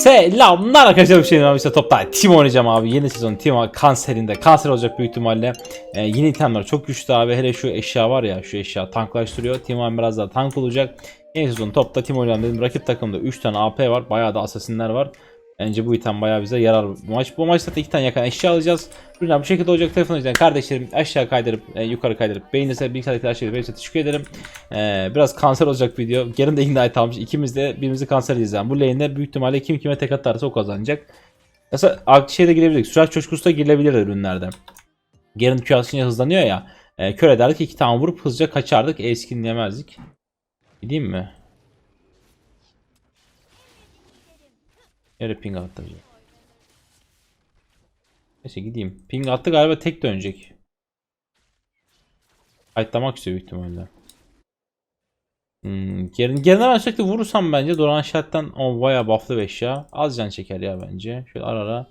Selamlar arkadaşlar. Bir şey var işte topta. Team oynayacağım abi. Yeni sezon Team kanserinde. Kanser olacak büyük ihtimalle. Ee, yeni itemler çok güçlü abi. Hele şu eşya var ya şu eşya tanklaştırıyor. Team biraz daha tank olacak. Yeni sezon topta Team oynayacağım dedim. Rakip takımda 3 tane AP var. Bayağı da asasinler var Bence bu item bayağı bize yarar bu maç. Bu maçta da iki tane yakan eşya alacağız. Ürünler bu şekilde olacak. Telefon yüzden kardeşlerim aşağı kaydırıp e, yukarı kaydırıp beğenirse bilgisayardaki aşağıya beğenirse teşekkür ederim. E, biraz kanser olacak video. Garen de ignite almış. İkimiz de birbirimizi kanser edeceğiz. Bu lane'de büyük ihtimalle kim kime tek atarsa o kazanacak. Mesela şeyde girebilirdik. Sürat coşkusu da girilebilir ürünlerde. Garen Q atışınca hızlanıyor ya. E, kör ederdik iki tane vurup hızlıca kaçardık. Eskinleyemezdik. Gideyim mi? Yere ping attı. Neyse gideyim. Ping attı galiba tek dönecek. Kayıtlamak istiyor büyük ihtimalle. Hmm, gerine ben sürekli vurursam bence Doran Şart'tan o bayağı bufflı bir eşya. Az can çeker ya bence. Şöyle ara ara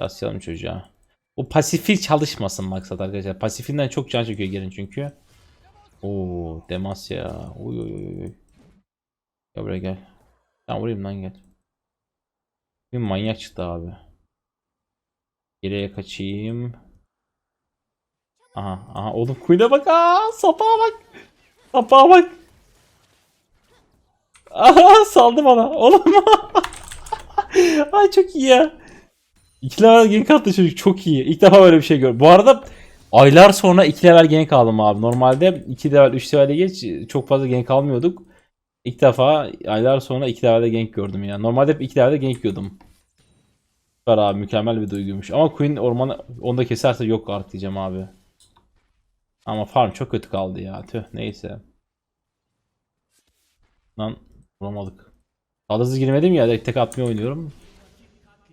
yaslayalım çocuğa. Bu pasifil çalışmasın maksat arkadaşlar. Pasifinden çok can çekiyor gerin çünkü. Oo Demasya. Uy uy uy. Gel buraya gel. Sen vurayım lan gel. Bir manyak çıktı abi. Geriye kaçayım. Aha aha oğlum Queen'e bak aa sapağa bak. Sapağa bak. Aha saldı bana oğlum. Ay çok iyi ya. İki level gank attı çocuk çok iyi. İlk defa böyle bir şey gördüm. Bu arada aylar sonra iki level gank aldım abi. Normalde iki level 3 levelde geç çok fazla gank almıyorduk. İlk defa aylar sonra iki levelde gank gördüm ya. Normalde hep iki levelde gank yiyordum. Süper abi mükemmel bir duyguymuş. Ama Queen ormanı onu da keserse yok artık diyeceğim abi. Ama farm çok kötü kaldı ya. Tüh neyse. Lan vuramadık. Hızlı girmedim ya direkt tek atmayı oynuyorum.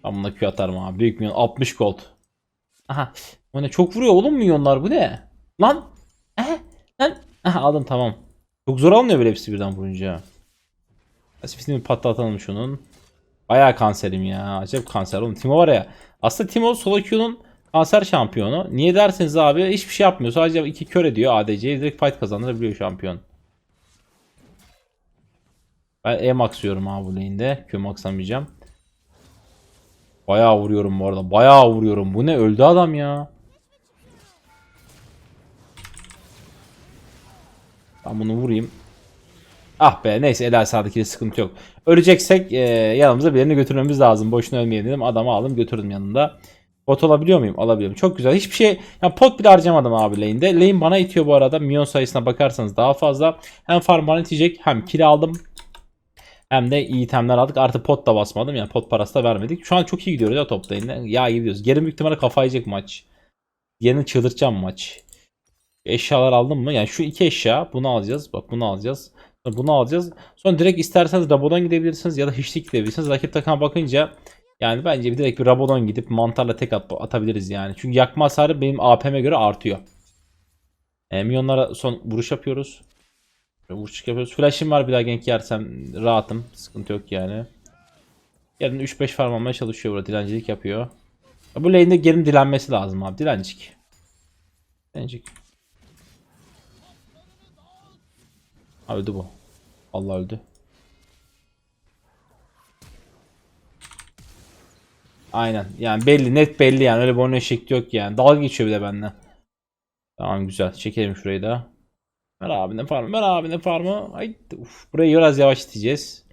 Ben buna Q atarım abi. Büyük milyon 60 gold. Aha. O ne çok vuruyor oğlum milyonlar bu ne? Lan. Aha. Lan. Aha aldım tamam. Çok zor almıyor böyle hepsi birden vurunca. Asifini bir patlatalım şunun. Bayağı kanserim ya. Acayip kanser oğlum. Timo var ya. Aslında Timo solo kanser şampiyonu. Niye derseniz abi hiçbir şey yapmıyor. Sadece iki kör ediyor ADC'yi. Direkt fight kazandırabiliyor şampiyon. Ben E max diyorum abi bu lane'de. Q maxlamayacağım. Bayağı vuruyorum bu arada. Bayağı vuruyorum. Bu ne? Öldü adam ya. Ben bunu vurayım. Ah be neyse el sağdaki sıkıntı yok. Öleceksek e, yanımıza birini götürmemiz lazım. Boşuna ölmeyelim dedim. Adamı aldım götürdüm yanında. Pot alabiliyor muyum? Alabiliyorum. Çok güzel. Hiçbir şey ya pot bile harcamadım abi lane'de. Lane bana itiyor bu arada. Milyon sayısına bakarsanız daha fazla. Hem farm bana itecek hem kill aldım. Hem de iyi itemler aldık. Artı pot da basmadım. Yani pot parası da vermedik. Şu an çok iyi gidiyoruz ya top lane'de. Ya gidiyoruz. Geri büyük ihtimalle kafa yiyecek maç. Yerini çıldırtacağım maç. Eşyalar aldım mı? Yani şu iki eşya. Bunu alacağız. Bak bunu alacağız. Sonra bunu alacağız. Sonra direkt isterseniz Rabodon gidebilirsiniz ya da hiçlik gidebilirsiniz. Rakip takıma bakınca yani bence bir direkt bir Rabodon gidip mantarla tek at atabiliriz yani. Çünkü yakma hasarı benim AP'me göre artıyor. E, milyonlara son vuruş yapıyoruz. Vuruş yapıyoruz. Flash'im var bir daha gank yersem rahatım. Sıkıntı yok yani. Yarın 3-5 farm almaya çalışıyor burada. Dilencilik yapıyor. Ya bu lane'de gelin dilenmesi lazım abi. Dilencik. Dilencik. Öldü bu. Allah öldü. Aynen. Yani belli. Net belli yani. Öyle bir oyun yok yani. Dalga geçiyor bir de benden. Tamam güzel. Çekelim şurayı da. Ver abi ne farmı. Ver abi ne farmı. Ay, uf, burayı biraz yavaş iteceğiz.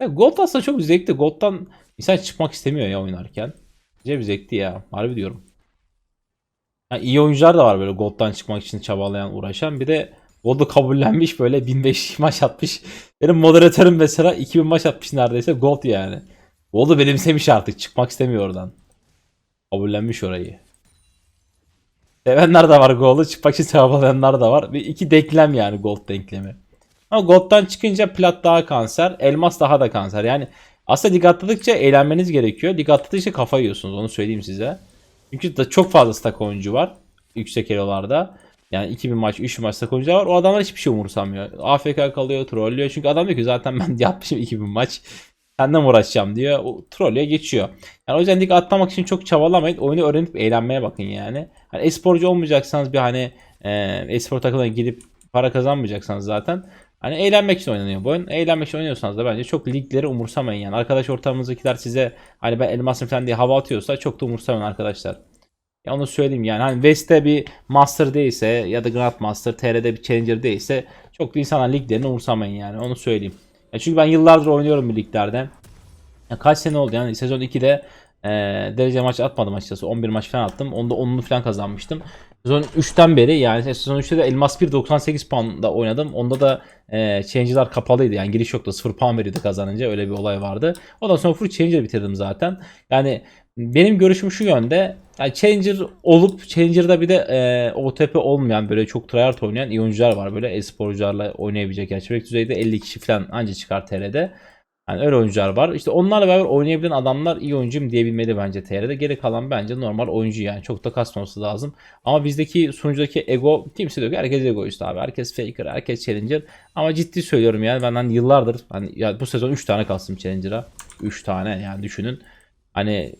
Ya, Gold aslında çok zevkli. Gold'dan insan çıkmak istemiyor ya oynarken. Acayip zevkli ya. Harbi diyorum. Yani iyi oyuncular da var böyle Gold'dan çıkmak için çabalayan, uğraşan. Bir de Gold'u kabullenmiş böyle 1500 maç atmış. Benim moderatörüm mesela 2000 maç atmış neredeyse Gold yani. Gold'u benimsemiş artık. Çıkmak istemiyor oradan. Kabullenmiş orayı. Sevenler de var Gold'u. Çıkmak için çabalayanlar da var. Bir iki denklem yani Gold denklemi. Ama Gold'dan çıkınca plat daha kanser. Elmas daha da kanser. Yani aslında lig atladıkça eğlenmeniz gerekiyor. Lig atladıkça kafa yiyorsunuz. Onu söyleyeyim size. Çünkü da çok fazla stack oyuncu var. Yüksek elolarda. Yani 2000 maç, 3 maç oyuncu var. O adamlar hiçbir şey umursamıyor. AFK kalıyor, trollüyor. Çünkü adam diyor ki zaten ben yapmışım 2000 maç. Senden uğraşacağım diyor. O trollüyor geçiyor. Yani o yüzden lig atlamak için çok çabalamayın. Oyunu öğrenip eğlenmeye bakın yani. Hani esporcu olmayacaksanız bir hani e, espor takımına gidip para kazanmayacaksanız zaten Hani eğlenmek için oynanıyor bu oyun. Eğlenmek için oynuyorsanız da bence çok ligleri umursamayın yani. Arkadaş ortamınızdakiler size hani ben elmasım falan diye hava atıyorsa çok da umursamayın arkadaşlar. Ya onu söyleyeyim yani hani West'te bir Master değilse ya da Grandmaster, TR'de bir Challenger değilse çok da insanlar liglerini umursamayın yani onu söyleyeyim. Ya çünkü ben yıllardır oynuyorum bu liglerde. Ya kaç sene oldu yani sezon 2'de e, derece maç atmadım açıkçası. 11 maç falan attım. Onda 10'unu falan kazanmıştım. Sezon 3'ten beri yani sezon 3'te de Elmas 1 98 pound'da oynadım. Onda da e, change'lar kapalıydı. Yani giriş yoktu. 0 puan veriyordu kazanınca. Öyle bir olay vardı. Ondan sonra full changer bitirdim zaten. Yani benim görüşüm şu yönde. Yani Challenger olup Challenger'da bir de e, OTP olmayan böyle çok tryhard oynayan iyi oyuncular var. Böyle e-sporcularla oynayabilecek. Yani çeyrek düzeyde 50 kişi falan anca çıkar TR'de. Yani öyle oyuncular var. İşte onlarla beraber oynayabilen adamlar iyi oyuncuyum diyebilmeli bence TR'de. Geri kalan bence normal oyuncu yani. Çok da kasmaması lazım. Ama bizdeki sunucudaki ego kimse diyor ki herkes egoist abi. Herkes faker, herkes challenger. Ama ciddi söylüyorum yani ben hani yıllardır hani ya bu sezon 3 tane kastım challenger'a. 3 tane yani düşünün. Hani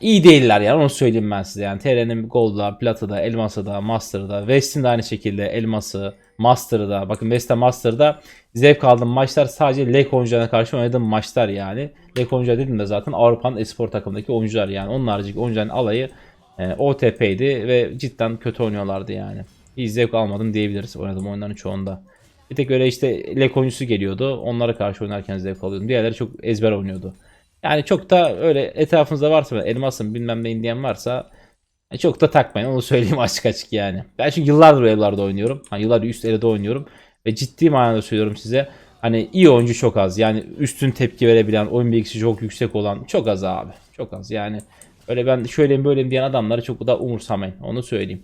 iyi değiller yani onu söyleyeyim ben size. Yani TR'nin Gold'da, Plata'da, Elmas'da, Master'da, West'in de aynı şekilde Elmas'ı, Master'da. Bakın West'te Master'da zevk aldığım maçlar sadece LEG oyuncularına karşı oynadığım maçlar yani. LEG oyuncular dedim de zaten Avrupa'nın espor takımındaki oyuncular yani. Onun haricindeki oyuncuların alayı e, OTP'ydi ve cidden kötü oynuyorlardı yani. Hiç zevk almadım diyebiliriz oynadığım oyunların çoğunda. Bir tek öyle işte LEG oyuncusu geliyordu. Onlara karşı oynarken zevk alıyordum. Diğerleri çok ezber oynuyordu. Yani çok da öyle etrafınızda varsa elmasın bilmem ne diyen varsa e, çok da takmayın onu söyleyeyim açık açık yani. Ben çünkü yıllardır evlerde oynuyorum. Hani yıllardır üst elede oynuyorum. Ve ciddi manada söylüyorum size. Hani iyi oyuncu çok az. Yani üstün tepki verebilen, oyun bilgisi çok yüksek olan çok az abi. Çok az yani. Öyle ben şöyleyim böyleyim diyen adamları çok da umursamayın. Onu söyleyeyim.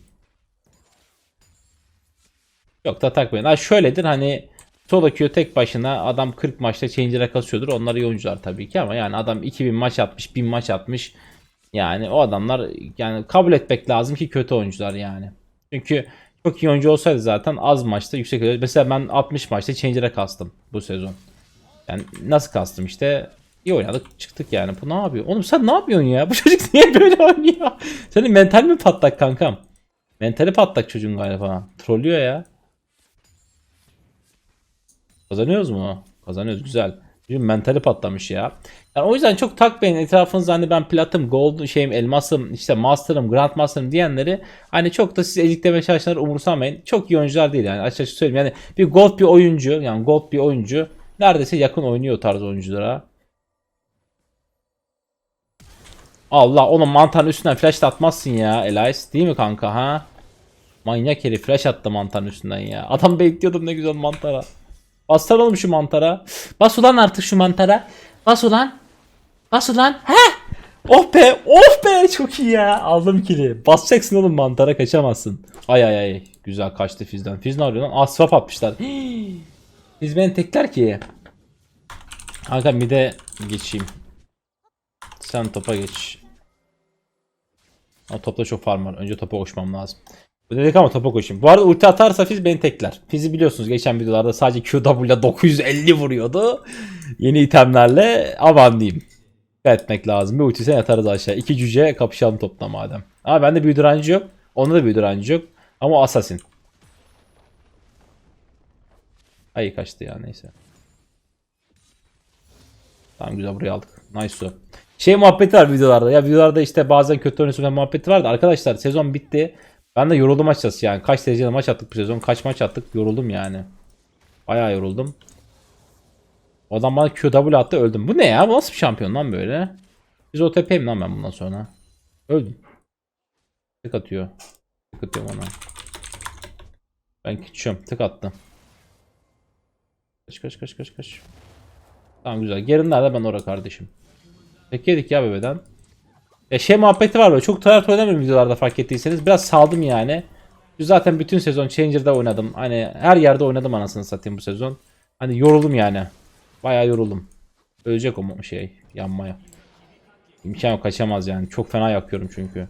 Çok da takmayın. Ha şöyledir hani Solo queue tek başına adam 40 maçta changer'a kasıyordur. Onlar iyi oyuncular tabii ki ama yani adam 2000 maç atmış, 1000 maç atmış. Yani o adamlar yani kabul etmek lazım ki kötü oyuncular yani. Çünkü çok iyi oyuncu olsaydı zaten az maçta yüksek. Mesela ben 60 maçta changer'a kastım bu sezon. Yani nasıl kastım işte iyi oynadık çıktık yani. Bu ne yapıyor? Oğlum sen ne yapıyorsun ya? Bu çocuk niye böyle oynuyor? Senin mental mi patlak kankam? Mentali patlak çocuğun galiba. Trollüyor ya. Kazanıyoruz mu? Kazanıyoruz güzel. Bizim mentali patlamış ya. Yani o yüzden çok takmayın etrafınızda hani ben platım, gold şeyim, elmasım, işte master'ım, grandmaster'ım diyenleri hani çok da siz eziklemeye çalışanları umursamayın. Çok iyi oyuncular değil yani açıkçası söyleyeyim. Yani bir gold bir oyuncu yani gold bir oyuncu neredeyse yakın oynuyor tarz oyunculara. Allah onun mantarın üstünden flash atmazsın ya Elias değil mi kanka ha? Manyak herif flash attı mantarın üstünden ya. Adam bekliyordum ne güzel mantara. Bassana oğlum şu mantara. Bas ulan artık şu mantara. Bas ulan. Bas ulan. He? Oh be. Oh be. Çok iyi ya. Aldım kili. Basacaksın oğlum mantara kaçamazsın. Ay ay ay. Güzel kaçtı Fiz'den. Fiz ne arıyor lan? Aa swap atmışlar. Fiz beni tekler ki. Kanka bir de geçeyim. Sen topa geç. O topta çok farm var. Önce topa koşmam lazım. Dedik ama topa koşayım. Bu arada ulti atarsa Fizz beni tekler. Fizz'i biliyorsunuz geçen videolarda sadece QW ile 950 vuruyordu. Yeni itemlerle aman. Dikkat etmek lazım. Bir ultisine yatarız aşağı. İki cüce kapışalım topla madem. Ama bende büyü direnci yok. Onda da büyü direnci yok. Ama assassin. Ay kaçtı ya neyse. Tamam güzel buraya aldık. Nice o. Şey muhabbeti var videolarda. Ya videolarda işte bazen kötü oynuyorsun muhabbeti var da arkadaşlar sezon bitti. Ben de yoruldum açıkçası yani. Kaç derecede maç attık bu sezon. Kaç maç attık yoruldum yani. Bayağı yoruldum. O adam bana QW attı öldüm. Bu ne ya? Bu nasıl bir şampiyon lan böyle? Biz OTP'yim lan ben bundan sonra. Öldüm. Tık atıyor. Tık atıyorum ona. Ben kaçıyorum. Tık attı. Kaç kaç kaç kaç kaç. Tamam güzel. Gerin nerede ben orada kardeşim. Tek yedik ya bebeden. Ya şey muhabbeti var böyle. Çok tryhard oynamıyorum videolarda fark ettiyseniz. Biraz saldım yani. Zaten bütün sezon Changer'da oynadım. Hani her yerde oynadım anasını satayım bu sezon. Hani yoruldum yani. Bayağı yoruldum. Ölecek o şey yanmaya. İmkan yok kaçamaz yani. Çok fena yakıyorum çünkü.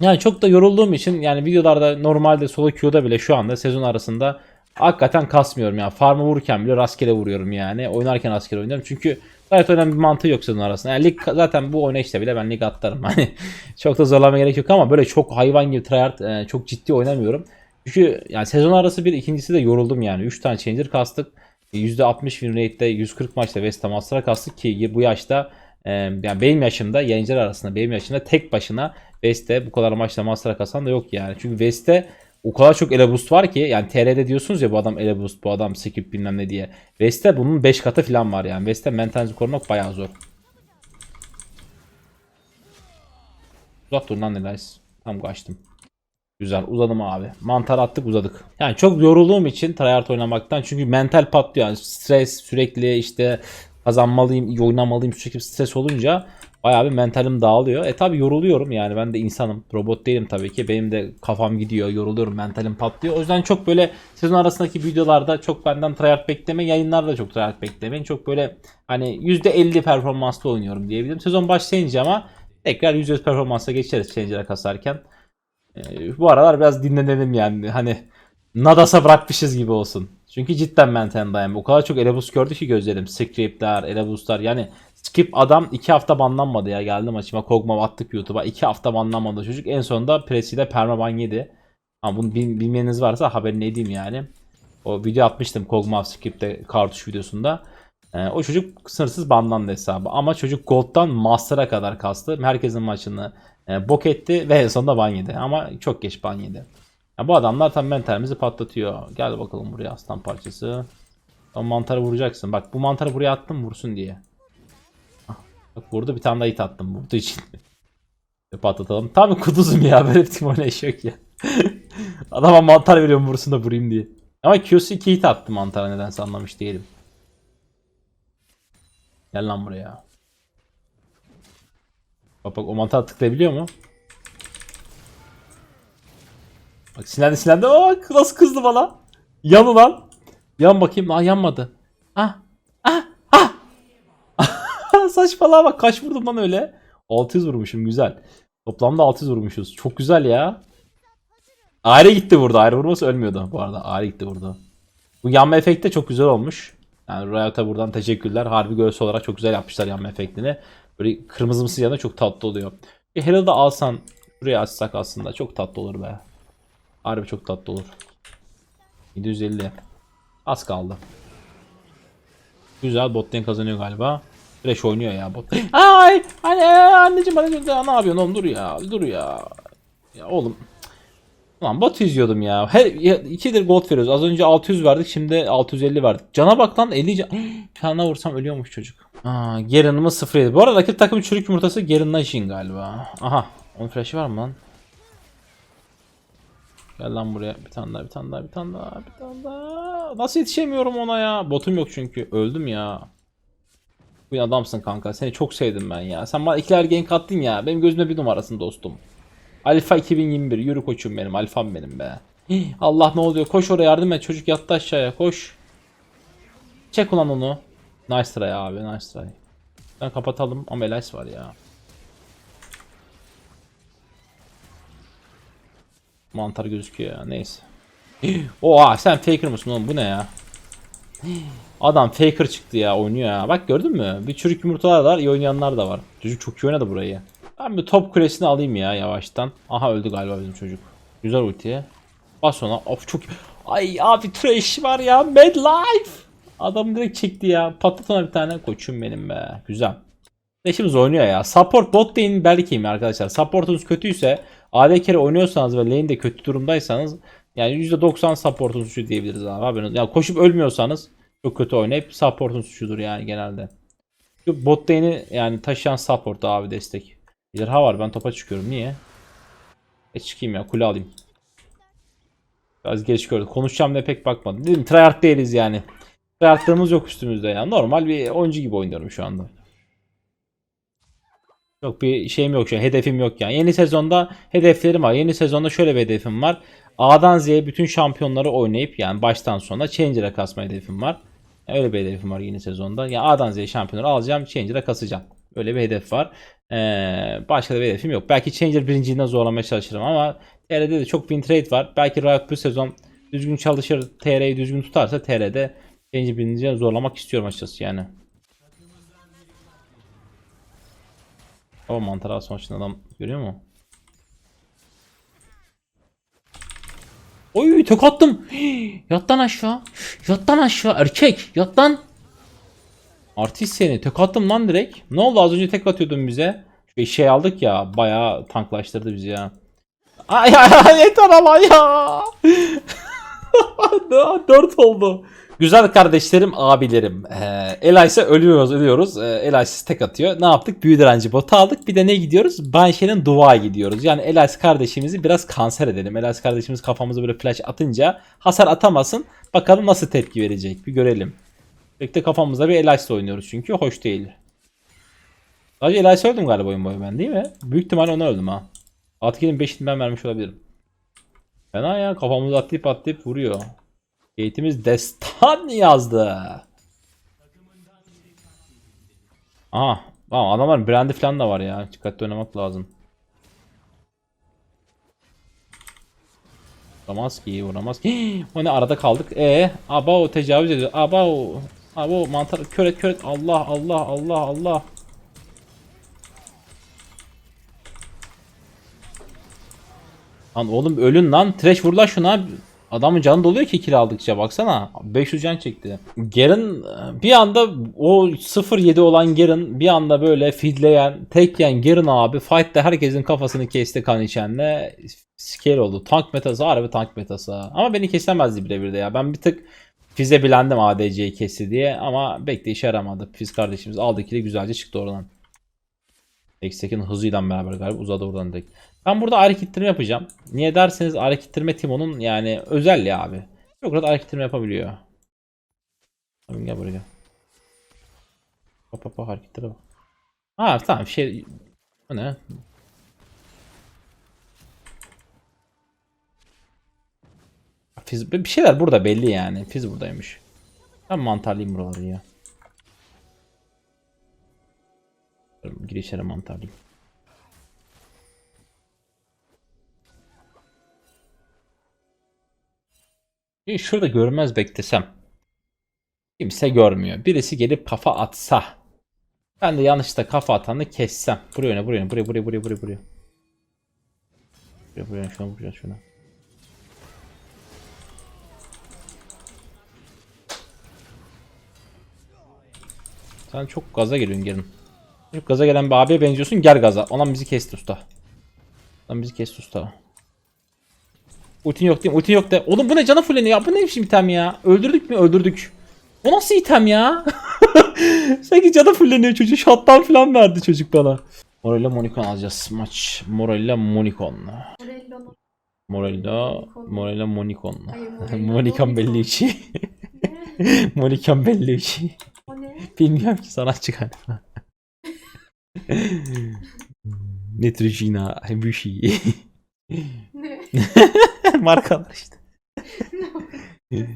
Yani çok da yorulduğum için yani videolarda normalde solo queue'da bile şu anda sezon arasında hakikaten kasmıyorum ya. Farmı vururken bile rastgele vuruyorum yani. Oynarken rastgele oynuyorum. Çünkü gayet önemli bir mantığı yok sezon arasında. Yani lig zaten bu oynayışta bile ben lig atlarım. Hani çok da zorlama gerek yok ama böyle çok hayvan gibi tryhard e, çok ciddi oynamıyorum. Çünkü yani sezon arası bir ikincisi de yoruldum yani. 3 tane changer kastık. %60 win rate'de 140 maçta West Ham Astra kastık ki bu yaşta e, yani benim yaşımda yayıncılar arasında benim yaşımda tek başına West'te bu kadar maçta Master'a kasan da yok yani. Çünkü West'te o kadar çok ele boost var ki yani TR'de diyorsunuz ya bu adam ele boost bu adam skip bilmem ne diye. West'te bunun 5 katı falan var yani. West'te mentalinizi korumak bayağı zor. Uzak dur lan Elias. Tam kaçtım. Güzel uzadım abi. Mantar attık uzadık. Yani çok yorulduğum için tryhard oynamaktan çünkü mental patlıyor. Yani stres sürekli işte kazanmalıyım, oynamalıyım sürekli stres olunca bayağı bir mentalim dağılıyor. E tabi yoruluyorum yani ben de insanım. Robot değilim tabii ki. Benim de kafam gidiyor, yoruluyorum, mentalim patlıyor. O yüzden çok böyle sezon arasındaki videolarda çok benden tryhard bekleme, yayınlarda çok tryhard beklemeyin. Çok böyle hani %50 performanslı oynuyorum diyebilirim. Sezon başlayınca ama tekrar %100 performansa geçeriz Challenger'a kasarken. Ee, bu aralar biraz dinlenelim yani. Hani Nadas'a bırakmışız gibi olsun. Çünkü cidden mentalim dayanmıyor. O kadar çok elebus gördü ki gözlerim. Scriptler, elebuslar yani Skip adam 2 hafta banlanmadı ya. Geldi maçıma Kog'Maw attık YouTube'a. 2 hafta banlanmadı çocuk. En sonunda presiyle permaban yedi. Ama bunu bil- bilmeyeniniz varsa haberini edeyim yani. O video atmıştım Kog'Maw Skip'te kartuş videosunda. Ee, o çocuk sınırsız banlandı hesabı. Ama çocuk Gold'dan Master'a kadar kastı. Herkesin maçını e, bok etti ve en sonunda ban yedi. Ama çok geç ban yedi. Ya bu adamlar tam mentalimizi patlatıyor. Gel bakalım buraya aslan parçası. O mantarı vuracaksın. Bak bu mantarı buraya attım vursun diye. Bak burada bir tane daha hit attım vurduğu için. Patlatalım. Tam kuduzum ya böyle bir tim oynayış yok ya. Adama mantar veriyorum vursun da vurayım diye. Ama Q'su 2 hit attı mantara nedense anlamış değilim. Gel lan buraya. Bak bak o mantar tıklayabiliyor mu? Bak silendi silendi. Bak nasıl kızdı bana. Yan ulan. Yan bakayım. Aa yanmadı. Ah. Saçmalama bak kaç vurdum lan öyle. 600 vurmuşum güzel. Toplamda 600 vurmuşuz. Çok güzel ya. Aile gitti burada. Aile vurması ölmüyordu bu arada. Aile gitti burada. Bu yanma efekti de çok güzel olmuş. Yani Riot'a buradan teşekkürler. Harbi göğsü olarak çok güzel yapmışlar yanma efektini. Böyle kırmızımsı yanı çok tatlı oluyor. Bir Herald'ı alsan buraya açsak aslında çok tatlı olur be. Harbi çok tatlı olur. 750. Az kaldı. Güzel bot lane kazanıyor galiba. Fresh oynuyor ya bot. Ay anne anneciğim bana ne yapıyorsun oğlum dur ya dur ya. Ya oğlum. Lan bot izliyordum ya. Her ya, ikidir gold veriyoruz. Az önce 600 verdik şimdi 650 verdik. Cana bak lan 50 can. Daha vursam ölüyormuş çocuk. Aa, Garen'ımız 0 Bu arada rakip takım çürük yumurtası Garen'la işin galiba. Aha. Onun flash'ı var mı lan? Gel lan buraya. Bir tane daha, bir tane daha, bir tane daha, bir tane daha. Nasıl yetişemiyorum ona ya? Botum yok çünkü. Öldüm ya. Bu adamsın kanka. Seni çok sevdim ben ya. Sen bana ikiler gank attın ya. Benim gözümde bir numarasın dostum. Alfa 2021. Yürü koçum benim. Alfam benim be. Allah ne oluyor? Koş oraya yardım et. Çocuk yattı aşağıya. Koş. Çek ulan onu. Nice try abi. Nice try. Ben kapatalım. Ama Elias var ya. Mantar gözüküyor ya. Neyse. Oha sen faker mısın oğlum? Bu ne ya? Adam faker çıktı ya oynuyor ya. Bak gördün mü? Bir çürük yumurtalar var, iyi oynayanlar da var. Çocuk çok iyi oynadı burayı. Ben bir top kulesini alayım ya yavaştan. Aha öldü galiba bizim çocuk. Güzel ultiye. Bas ona. Of çok... Ay abi trash var ya. Mad life. Adam direkt çekti ya. Patlat ona bir tane. Koçum benim be. Güzel. Leşimiz oynuyor ya. Support bot lane belki mi arkadaşlar? Supportunuz kötüyse AD carry oynuyorsanız ve lane de kötü durumdaysanız yani %90 supportun suçu diyebiliriz abi. Yani koşup ölmüyorsanız çok kötü oynayıp supportun suçudur yani genelde. Bot lane'i yani taşıyan support abi destek. Ejderha var ben topa çıkıyorum. Niye? E çıkayım ya kule alayım. Biraz geç gördüm. Konuşacağım diye pek bakmadım. Dedim tryhard değiliz yani. Tryhardlarımız yok üstümüzde yani. Normal bir oyuncu gibi oynuyorum şu anda. Yok bir şeyim yok şu an. Hedefim yok yani. Yeni sezonda hedeflerim var. Yeni sezonda şöyle bir hedefim var. A'dan Z'ye bütün şampiyonları oynayıp yani baştan sona Changer'a kasma hedefim var. Öyle bir hedefim var yeni sezonda. Yani A'dan Z'ye şampiyonları alacağım. Changer'a kasacağım. Öyle bir hedef var. Ee, başka da bir hedefim yok. Belki Changer birinciliğinden zorlamaya çalışırım ama TR'de de çok win trade var. Belki Riot bu sezon düzgün çalışır, TR'yi düzgün tutarsa TR'de Changer birinciliğinden zorlamak istiyorum açıkçası yani. O mantar maçında adam görüyor mu? Oy tek attım. Yat lan aşağı. Yat lan aşağı erkek. Yat lan. Artist seni tek attım lan direkt. Ne oldu az önce tek atıyordun bize. Şu şey aldık ya bayağı tanklaştırdı bizi ya. Ay ay ay yeter ama ya. Dört oldu. Güzel kardeşlerim, abilerim. Ee, Elias'a ölüyoruz, ölüyoruz. Ee, Elias tek atıyor. Ne yaptık? Büyü direnci botu aldık. Bir de ne gidiyoruz? Banşe'nin dua gidiyoruz. Yani Elias kardeşimizi biraz kanser edelim. Elias kardeşimiz kafamıza böyle flash atınca hasar atamasın. Bakalım nasıl tepki verecek. Bir görelim. Bekle kafamızda bir Elias'la oynuyoruz çünkü hoş değil. Sadece Elias'a öldüm galiba oyun boyu ben değil mi? Büyük ihtimalle ona öldüm ha. Atki'nin 5'ini ben vermiş olabilirim. Fena ya kafamızı atlayıp atlayıp vuruyor. Eğitimiz destan yazdı. Aha. Tamam adamların brandi falan da var ya. Dikkatli oynamak lazım. Vuramaz ki vuramaz ki. o ne arada kaldık. E aba o tecavüz ediyor. Aba o mantar köret köret. Allah Allah Allah Allah. Lan oğlum ölün lan. Trash vur lan şuna. Adamın canı doluyor ki kill baksana. 500 can çekti. Garen bir anda o 0-7 olan Garen bir anda böyle fidleyen, tek yiyen Garen abi fight'te herkesin kafasını kesti kan içenle scale oldu. Tank metası harbi tank metası. Ama beni kesemezdi birebir de ya. Ben bir tık Fize bilendim ADC'yi kesti diye ama bekle işe yaramadı. Fiz kardeşimiz aldı kill'i güzelce çıktı oradan. Eksek'in hızıyla beraber galiba uzadı oradan direkt. Ben burada harekettirme yapacağım. Niye derseniz harekettirme Timo'nun yani özel ya abi. Çok rahat harekettirme yapabiliyor. Abi gel buraya gel. Hop hop hop hareketlere bak. Ha tamam şey... O ne? Fiz, bir şeyler burada belli yani. Fiz buradaymış. Ben mantarlayayım buraları ya. Girişlere mantarlayayım. Şurada görmez beklesem. Kimse görmüyor. Birisi gelip kafa atsa. Ben de yanlışlıkla kafa atanı kessem. Buraya ne buraya ne buraya buraya buraya buraya buraya. Buraya buraya şuna vuracağız şuna. Sen çok gaza geliyorsun gelin. Çok gaza gelen bir abiye benziyorsun gel gaza. Olan bizi kesti usta. Lan bizi kesti usta. Ultin yok değil mi? Ultin yok de. Oğlum bu ne canı fulleniyor ya? Bu ne biçim item ya? Öldürdük mü? Öldürdük. O nasıl item ya? Sanki canı fulleniyor çocuk. Shotdown falan verdi çocuk bana. Morella Monikon alacağız maç. Morella Monikon. Morello'nun Morella Morella Monikon. Hayır, Morella Monikan Monikon. Bellucci. Monikan ne? Bilmiyorum ki sanatçı galiba. Netrojina Bushi. Ne? Markalar işte.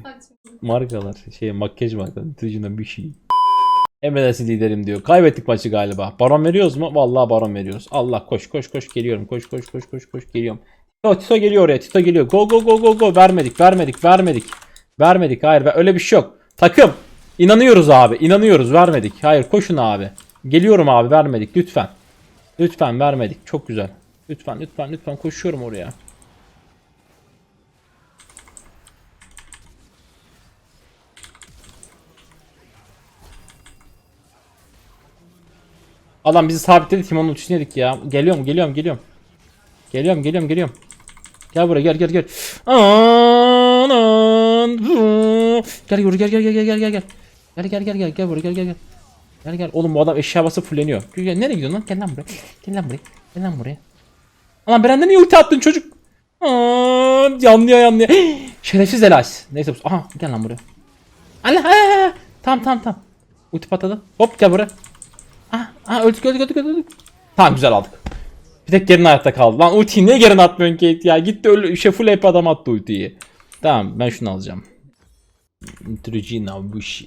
Markalar. Şey makyaj markaları. Netrojina Bushi. Emredersin liderim diyor. Kaybettik maçı galiba. Baron veriyoruz mu? Vallahi baron veriyoruz. Allah koş koş koş geliyorum. Koş koş koş koş koş geliyorum. Tito, Tito geliyor oraya. Tito geliyor. Go go go go go. Vermedik vermedik vermedik. Vermedik. Hayır öyle bir şey yok. Takım. İnanıyoruz abi. İnanıyoruz. Vermedik. Hayır koşun abi. Geliyorum abi. Vermedik. Lütfen. Lütfen vermedik. Çok güzel. Lütfen lütfen lütfen koşuyorum oraya. Adam bizi sabitledi Timon'un ultisini yedik ya. Geliyorum geliyorum geliyorum. Geliyorum geliyorum geliyorum. Gel buraya gel gel gel. Anan. Gel buraya gel gel gel gel gel gel gel. Gel gel gel gel gel buraya gel gel gel. Gel gel oğlum bu adam eşya basıp fulleniyor. Gel, gel. Nereye gidiyorsun lan? Gel lan buraya. Gel lan buraya. Gel lan buraya. Lan Brandon niye ulti attın çocuk? Aa, yanlıyor yanlıyor. Şerefsiz Elas. Neyse. Aha gel lan buraya. Allah. Tamam tamam tamam. Ulti patladı. Hop gel buraya. Ah öldük öldük öldük öldük. Tamam güzel aldık. Bir tek Garen hayatta kaldı. Lan ultiyi niye Garen atmıyorsun Kate ya? Gitti öyle şey full hep adam attı ultiyi. Tamam ben şunu alacağım. Trigina Bushi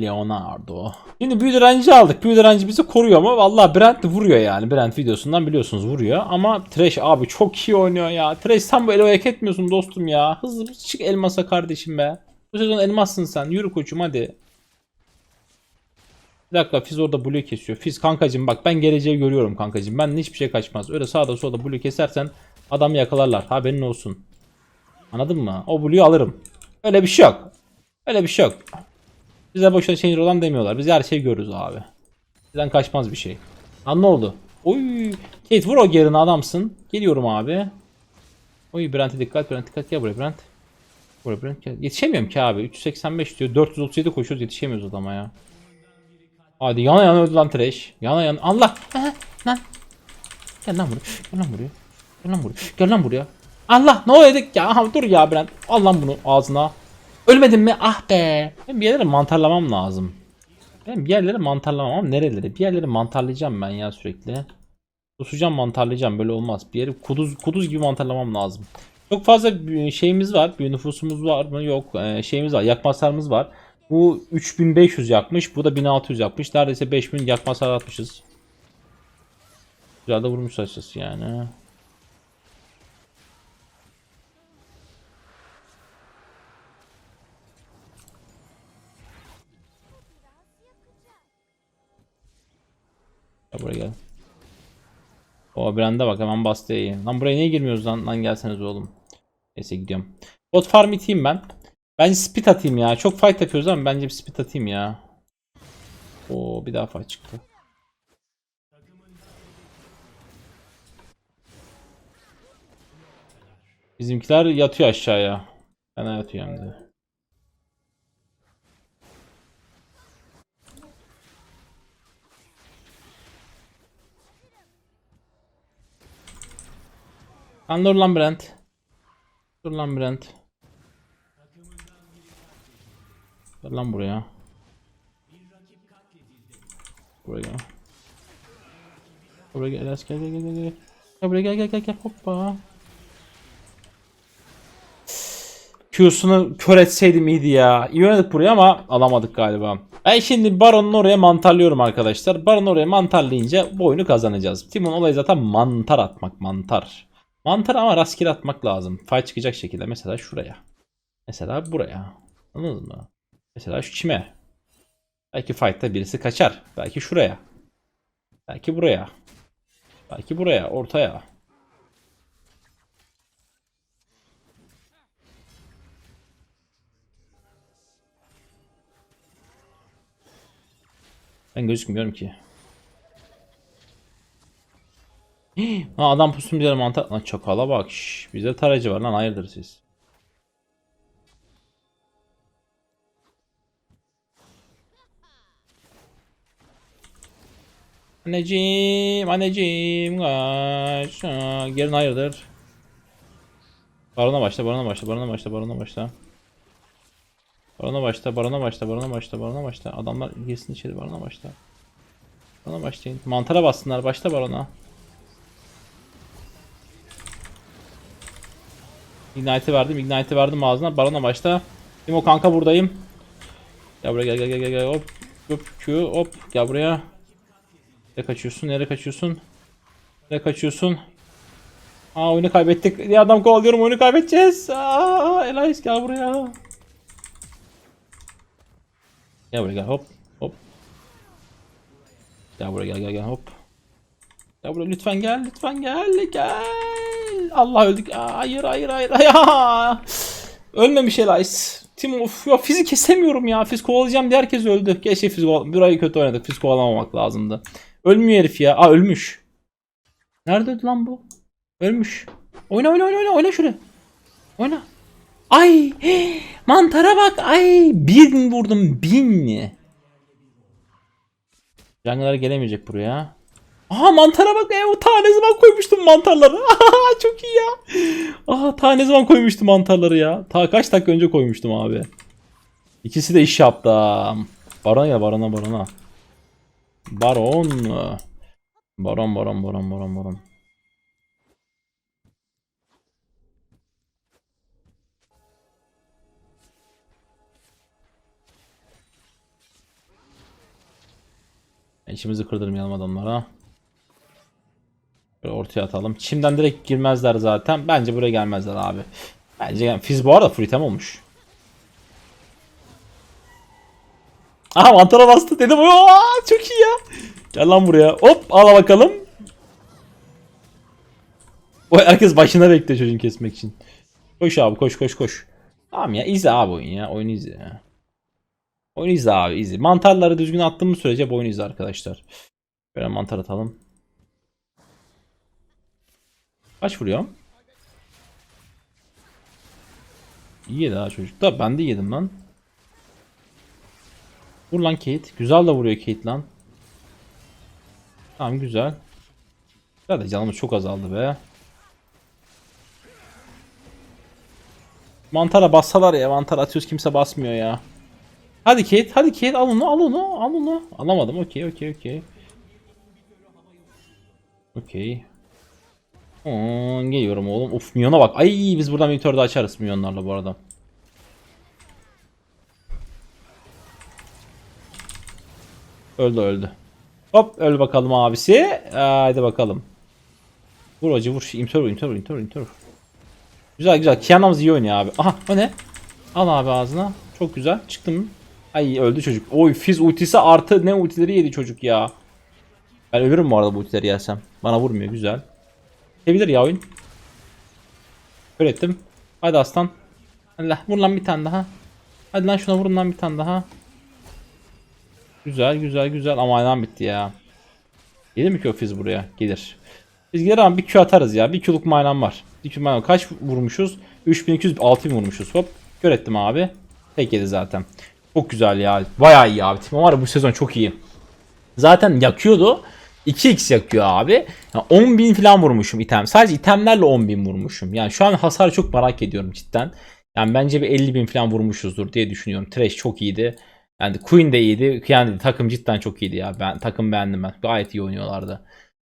Leonardo. Şimdi büyü direnci aldık. Büyü direnci bizi koruyor ama vallahi Brent vuruyor yani. Brent videosundan biliyorsunuz vuruyor. Ama Trash abi çok iyi oynuyor ya. Trash sen elo hak etmiyorsun dostum ya. Hızlı çık elmasa kardeşim be. Bu sezon elmassın sen. Yürü koçum hadi. Bir dakika Fiz orada blue kesiyor. Fiz kankacım bak ben geleceği görüyorum kankacım. Ben hiçbir şey kaçmaz. Öyle sağda solda blue kesersen adamı yakalarlar. Haberin olsun. Anladın mı? O Blue'yu alırım. Öyle bir şey yok. Öyle bir şey yok. Bize boşuna changer olan demiyorlar. Biz her şeyi görürüz abi. Bizden kaçmaz bir şey. Lan ne oldu? Oy. Kate vur o gerine adamsın. Geliyorum abi. Oy Brent'e dikkat. Brent dikkat. Gel buraya Brent. Buraya Brent gel. Yetişemiyorum ki abi. 385 diyor. 437 koşuyoruz. Yetişemiyoruz adama ya. Hadi yana yana öldü lan Trash. Yana yana. Allah. Aha, lan. Gel lan buraya. Gel lan buraya. Gel lan buraya. Gel lan buraya. Allah ne oluyor dedik ya. Aha, dur ya Brent. Al lan bunu ağzına. Ölmedin mi? Ah be. Ben bir yerlere mantarlamam lazım. Ben bir yerlere mantarlamam ama nereleri? Bir yerleri mantarlayacağım ben ya sürekli. Susacağım mantarlayacağım böyle olmaz. Bir yeri kuduz kuduz gibi mantarlamam lazım. Çok fazla şeyimiz var. Bir nüfusumuz var mı? Yok. Ee, şeyimiz var. Yakmaslarımız var. Bu 3500 yakmış. Bu da 1600 yakmış. Neredeyse 5000 yakmaslar atmışız. Güzel de vurmuş açıkçası yani. Ya buraya gel. O Brand'e bak hemen bastı iyi. Lan buraya niye girmiyoruz lan? Lan gelseniz oğlum. Neyse gidiyorum. Bot farm iteyim ben. Bence spit atayım ya. Çok fight yapıyoruz ama bence bir spit atayım ya. Oo bir daha fight çıktı. Bizimkiler yatıyor aşağıya. Fena yatıyor hem de. Lan dur lan Brent. Dur lan Brent. Gel lan buraya. Buraya. Buraya gel. Gel gel gel gel. Buraya gel gel gel gel. Hoppa. Q'sunu kör etseydim iyiydi ya. İyi buraya ama alamadık galiba. Ben şimdi Baron'un oraya mantarlıyorum arkadaşlar. Baron oraya mantarlayınca bu oyunu kazanacağız. Timon olayı zaten mantar atmak mantar. Mantar ama rastgele atmak lazım. Fight çıkacak şekilde. Mesela şuraya. Mesela buraya. Anladınız mı? Mesela şu çime. Belki fight'ta birisi kaçar. Belki şuraya. Belki buraya. Belki buraya. Ortaya. Ben gözükmüyorum ki. ha adam pusum bir mantar. Lan çakala bak. Şş, bizde tarayıcı var lan hayırdır siz. Anneciğim, anneciğim, kaç. Gelin hayırdır. Barona başla, barona başla, barona başla, barona başla. Barona başla, barona başla, barona başla, barona başla. Adamlar girsin içeri, barona başla. Barona başlayın. Mantara bassınlar, başla barona. Ignite'i verdim, Ignite'i verdim ağzına. Barona başla. Timo kanka buradayım. Gel buraya gel gel gel gel hop. Hop Q hop gel buraya. Nereye kaçıyorsun? Nereye kaçıyorsun? Nereye kaçıyorsun? Aa oyunu kaybettik. Ya adam kovalıyorum oyunu kaybedeceğiz. Aa Elias gel buraya. Gel buraya gel hop hop. Gel buraya gel gel gel hop. Gel buraya lütfen gel lütfen gel gel. Allah öldük. Aa, hayır hayır hayır. Ya. Ölmemiş Elias. Tim of ya fizik kesemiyorum ya. Fizik kovalayacağım diye herkes öldü. Keşke fizik burayı kötü oynadık. Fizik kovalamamak lazımdı. Ölmüyor herif ya. Aa ölmüş. Nerede lan bu? Ölmüş. Oyna oyna oyna oyna oyna şuraya. Oyna. Ay mantara bak ay bin vurdum bin. Jungle'lar gelemeyecek buraya. Aha mantara bak e, o ta ne zaman koymuştum mantarları. Çok iyi ya. Aha ta ne zaman koymuştum mantarları ya. Ta kaç dakika önce koymuştum abi. İkisi de iş yaptı. Barona ya barona barona. Baron. Baron baron baron baron baron. İşimizi kırdırmayalım adamlara. Böyle ortaya atalım. Çimden direkt girmezler zaten. Bence buraya gelmezler abi. Bence gel- Fizz bu arada item olmuş. Aha mantara bastı dedim. Aa, çok iyi ya. Gel lan buraya. Hop al bakalım. O herkes başına bekliyor çocuğun kesmek için. Koş abi koş koş koş. Tamam ya izle abi oyun ya. Oyunu izle ya. Oyunu izle abi izle. Mantarları düzgün attığımız sürece bu oyunu izle arkadaşlar. Böyle mantar atalım. Kaç vuruyor? İyi yedi ha çocuk da ben de yedim lan. Vur lan Kate. Güzel de vuruyor Kate lan. Tamam güzel. Da canımız çok azaldı be. Mantara bassalar ya. Mantar atıyoruz kimse basmıyor ya. Hadi Kate. Hadi Kate. Al onu al onu. Al onu. Alamadım. Okey okey okey. Okey. Geliyorum oğlum. Uf Mion'a bak. Ay biz buradan bir turda açarız Mion'larla bu arada. Öldü öldü. Hop öl bakalım abisi. Haydi bakalım. Vur acı vur. İmtör vur imtör vur imtör imtör. Güzel güzel. Kiana'mız iyi oynuyor abi. Aha o ne? Al abi ağzına. Çok güzel. Çıktı mı? Ay öldü çocuk. Oy fiz ultisi artı ne ultileri yedi çocuk ya. Ben ölürüm bu arada bu ultileri yersem. Bana vurmuyor güzel. Sevilir ya oyun. Kör ettim. Hadi aslan. Lan vur lan bir tane daha. Hadi lan şuna vurun lan bir tane daha. Güzel güzel güzel ama aynen bitti ya. Gelir mi ki o fiz buraya? Gelir. Biz gider ama bir Q atarız ya. Bir Q'luk manam var. Bir Q manam. Kaç vurmuşuz? 3200 6000 vurmuşuz. Hop. Kör ettim abi. Tek yedi zaten. Çok güzel ya. Bayağı iyi abi. Timo var bu sezon çok iyi. Zaten yakıyordu. 2x yakıyor abi. Yani 10.000 falan vurmuşum item. Sadece itemlerle 10.000 vurmuşum. Yani şu an hasarı çok merak ediyorum cidden. Yani bence bir 50.000 falan vurmuşuzdur diye düşünüyorum. Trash çok iyiydi. Yani Queen de iyiydi. Yani takım cidden çok iyiydi ya. Ben takım beğendim ben. Gayet iyi oynuyorlardı.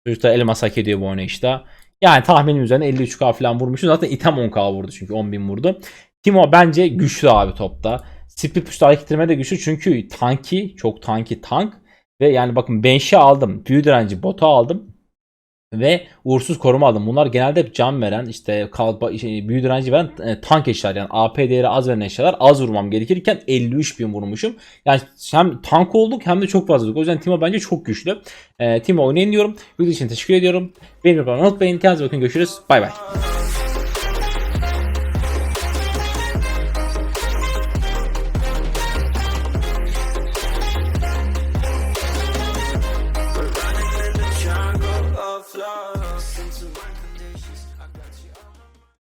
Çocuklar elmas hak ediyor bu oynayışta. Yani tahminim üzerine 53k falan vurmuşuz. Zaten item 10k vurdu çünkü 10.000 vurdu. Timo bence güçlü abi topta. Split push'ta hareket ettirme de güçlü çünkü tanki çok tanki tank. Ve yani bakın Bench'i aldım. Büyü direnci bota aldım. Ve uğursuz koruma aldım. Bunlar genelde hep can veren işte kalba, şey, büyü direnci veren e, tank eşyalar yani AP değeri az veren eşyalar az vurmam gerekirken 53 bin vurmuşum. Yani hem tank olduk hem de çok fazla olduk. O yüzden Timo bence çok güçlü. E, Timo oynayın diyorum. Video için teşekkür ediyorum. Beğenmeyi unutmayın. Kendinize bakın görüşürüz. Bay bay.